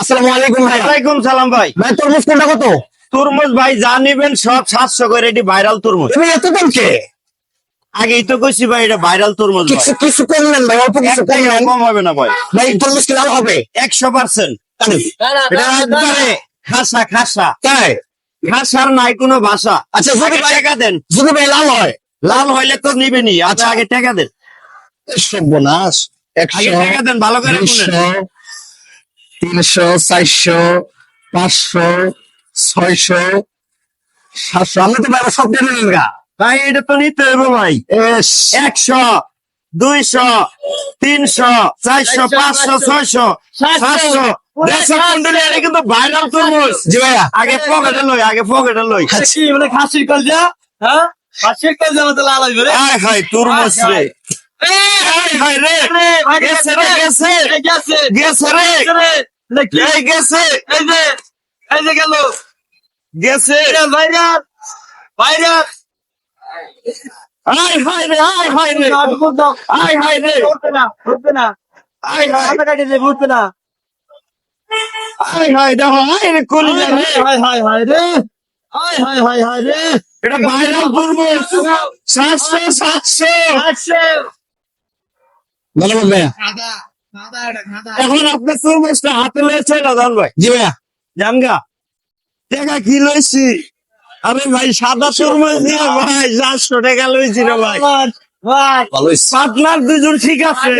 আসসালামু আলাইকুম ভাই ওয়ালাইকুম সালাম ভাই। ভাই তরমুজ কোনটা কত? তরমুজ ভাই যা নিবেন সব সাতশো করে এটি ভাইরাল তরমুজ। এত দাম কে? আগেই তো কইছি ভাই এটা ভাইরাল তরমুজ কিছু কিছু কম ভাই অল্প কিছু একটা কম হবে না ভাই। ভাই তরমুজ কি লাভ হবে? একশো পার্সেন্ট। তাই? এটা একবারে খাসা খাসা। তাই? খাসার নাই কোনো ভাষা। আচ্ছা যদি ভাই টাকা দেন। যদি ভাই লাভ হয়? লাল হইলে তো নিবেনি আচ্ছা আগে টাকা দেন। সর্বনাশ। আগে একশো টাকা দেন ভালো করে শুনেন। তিনশো চারশো পাঁচশো ছয়শো সাতশো। আমি তো ভাই সব নেন গা। ভাই এটা তো নিতে হবে ভাই। এস। একশো দুইশো তিনশো চারশো পাঁচশো ছয়শো সাতশো। কিন্তু ভাইরাল তরমুজ। জি ভাইয়া। আগে পকেটে লই আগে পকেটে লই। খাসি মানে খাসির কলজা? হ্যাঁ? খাসির কলজা মতো লাল হইবে রে। আয় হায় তরমুজ রে। আয় হায়। রে। ভাই গেছে রে গেছে। গেছে। গেছে রে। গেছে এই গেছে এই যে এই যে গেল। গেছে। ভাইরাস ভাইরাস আয় হায় রে আয় হায় রে। আয় হায় রে। উঠবে না উঠবে না। আয় হায়। কাটি উঠবে না। আয় হায় দেখো আয় রে কলি রে হাই হাই হাই রে। হাই হাই হাই হাই রে। এটা ভাইরাল তরমুজ সাতশো সাতশো। আসছে ধন্যবাদ ভাইয়া। এখন আপনার তরমুজটা হাতে লেছে না জান ভাই। জি ভাইয়া। জানগা? টাকা কি লইছি? আরে ভাই সাদা তরমুজ দিয়ে ভাই চারশো টাকা লইছি রে ভাই। পার্টনার দুজন ঠিক আছে।